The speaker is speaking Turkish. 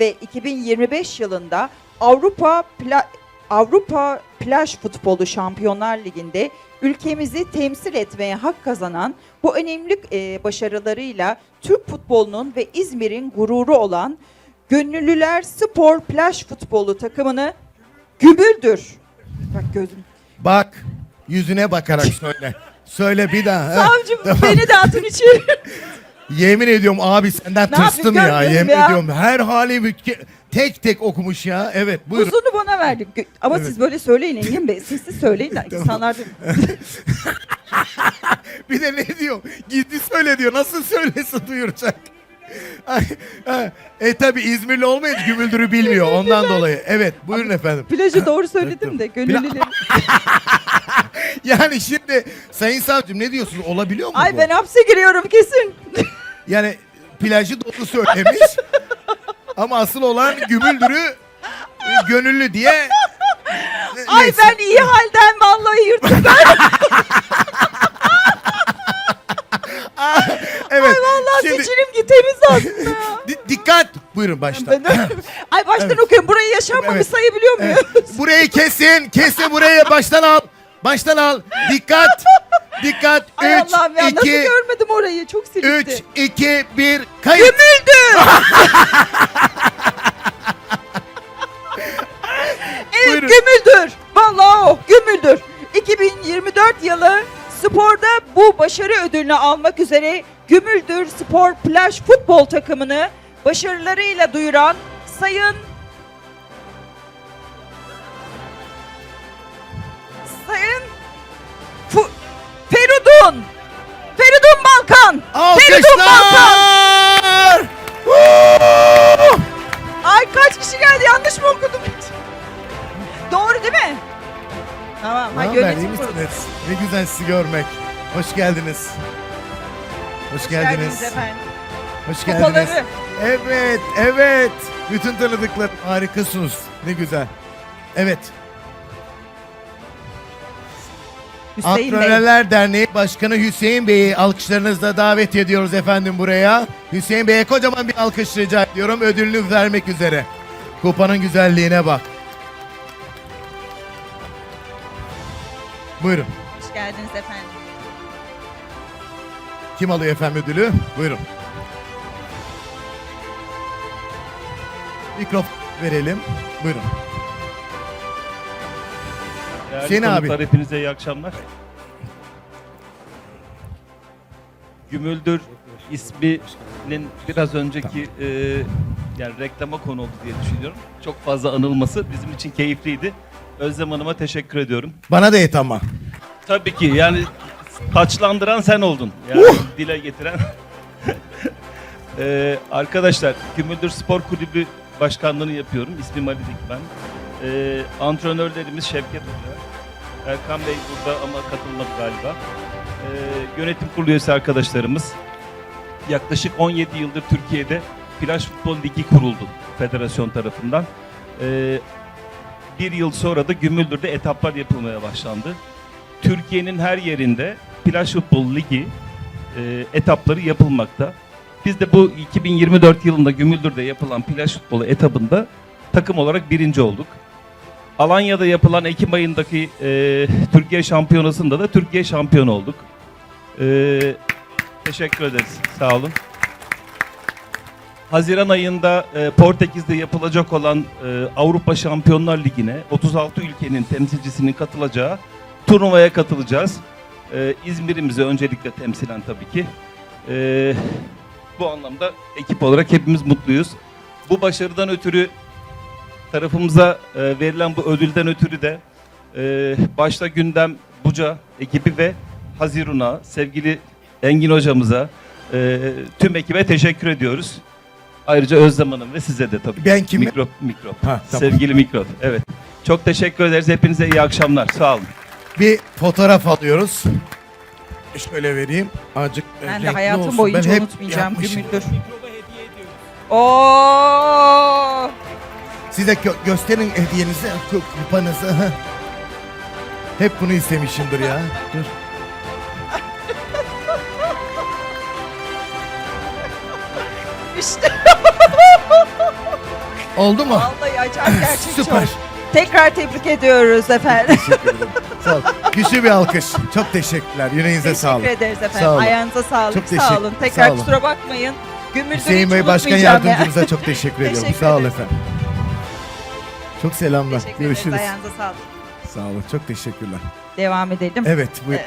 ve 2025 yılında Avrupa Pla- Avrupa Plaj Futbolu Şampiyonlar Ligi'nde ülkemizi temsil etmeye hak kazanan bu önemli e, başarılarıyla Türk futbolunun ve İzmir'in gururu olan Gönüllüler Spor Plaj Futbolu takımını Gübüldür. Bak gözüm. Bak yüzüne bakarak söyle. Söyle bir daha. ha. Savcım beni de atın içeri. Yemin ediyorum abi senden Ne yapayım, ya. Yemin ya. ediyorum her hali tek tek okumuş ya. Evet buyurun. Uzunu bana verdik. Ama Evet. siz böyle söyleyin Engin Bey. Sessiz söyleyin de insanlar da... Bir de ne diyor? Gizli söyle diyor. Nasıl söylesin duyuracak? E tabi İzmirli olmayınca Gümüldür'ü bilmiyor ondan dolayı. Evet buyurun efendim. Plajı doğru söyledim de gönüllülerin. Yani şimdi Sayın Savcım ne diyorsunuz? Olabiliyor mu Ay bu? ben hapse giriyorum kesin. Yani plajı doğru söylemiş. Ama asıl olan Gümüldür'ü e, gönüllü diye. Ay Neyse. ben iyi halden vallahi yırttım ben. Evet. Ay vallahi şimdi seçilim ki temiz aslında ya. di- dikkat. Buyurun baştan. Ben- Ay baştan Evet. okuyorum. Burayı yaşanmamış Evet. sayabiliyor muyum? Evet. Burayı kesin. Kesin burayı baştan al. Baştan al. Dikkat. Dikkat. Ay 3, Allah'ım ya nasıl 2, görmedim orayı. Çok 3, silikti. 2, 1. Kayıt. Gömüldü. evet Buyurun. Gümüldür. Vallahi o Gümüldür. 2024 yılı sporda bu başarı ödülünü almak üzere Gümüldür Spor Plaj Futbol takımını başarılarıyla duyuran Sayın Sayın Alkışlar. Ay kaç kişi geldi yanlış mı okudum? Doğru değil mi? Tamam. Ne Ha, haber, iyi misiniz? Ne güzel sizi görmek. Hoş geldiniz. Hoş, Hoş geldiniz. geldiniz efendim. Hoş geldiniz. Kupaları. Evet, evet. Bütün tanıdıklar harikasınız. Ne güzel. Evet. Hüseyin Bey. Antrenörler Derneği Başkanı Hüseyin Bey'i alkışlarınızla davet ediyoruz efendim buraya. Hüseyin Bey'e kocaman bir alkış rica ediyorum. Ödülünü vermek üzere. Kupanın güzelliğine bak. Buyurun. Hoş geldiniz efendim. Kim alıyor efendim ödülü? Buyurun. Mikrofon verelim. Buyurun. Değerli Hüseyin abi. Hepinize iyi akşamlar. Gümüldür isminin biraz önceki e, yani reklama konu oldu diye düşünüyorum. Çok fazla anılması bizim için keyifliydi. Özlem Hanım'a teşekkür ediyorum. Bana da et ama. Tabii ki yani taçlandıran sen oldun. Yani dile getiren. Ee, arkadaşlar Gümüldür Spor Kulübü başkanlığını yapıyorum. İsmim Ali Dikmen. Ee, antrenörlerimiz Şevket Hoca. Erkan Bey burada ama katılmadı galiba. Ee, yönetim kurulu üyesi arkadaşlarımız. Yaklaşık 17 yıldır Türkiye'de Plaj Futbol Ligi kuruldu federasyon tarafından. Ee, bir yıl sonra da Gümüldür'de etaplar yapılmaya başlandı. Türkiye'nin her yerinde Plaj Futbol Ligi e, etapları yapılmakta. Biz de bu 2024 yılında Gümüldür'de yapılan plaj futbolu etabında takım olarak birinci olduk. Alanya'da yapılan Ekim ayındaki e, Türkiye şampiyonasında da Türkiye şampiyonu olduk. E, teşekkür ederiz. Sağ olun. Haziran ayında e, Portekiz'de yapılacak olan e, Avrupa Şampiyonlar Ligi'ne 36 ülkenin temsilcisinin katılacağı turnuvaya katılacağız. E, İzmir'imizi öncelikle temsilen tabii ki. E, bu anlamda ekip olarak hepimiz mutluyuz. Bu başarıdan ötürü tarafımıza e, verilen bu ödülden ötürü de e, başta Gündem Buca ekibi ve Hazirun'a, sevgili Engin hocamıza, e, tüm ekibe teşekkür ediyoruz. Ayrıca Özlem Hanım ve size de tabii. Ben kimim? Mikrop, mikrop. Ha, tamam. Sevgili mikrop. Evet. Çok teşekkür ederiz. Hepinize iyi akşamlar. Sağ olun. Bir fotoğraf alıyoruz. Şöyle vereyim. Azıcık e, Ben de hayatım olsun. boyunca Ben hep unutmayacağım yapmışım. Gümüldür. Oo! Size gö- gösterin hediyenizi, ku- kupanızı. hep bunu istemişimdir ya. Dur. İşte Oldu mu? Vallahi acayip gerçekçi Süper. oldu. Tekrar tebrik ediyoruz efendim. Teşekkür ederim. Sağ ol. Güçlü bir alkış. Çok teşekkürler. Yüreğinize Teşekkür sağlık. ederiz efendim. Sağ olun. Ayağınıza sağlık. Çok sağ teşekkür- olun. Tekrar sağ olun. kusura bakmayın. Hüseyin hiç Bey Başkan unutmayacağım ya. Yardımcımıza çok teşekkür ediyorum. Teşekkür Sağ olun ederiz. efendim. Çok selamlar. Teşekkür ederiz. Görüşürüz. Ayağınıza sağlık. Sağ olun. Çok teşekkürler. Devam edelim. Evet buyur.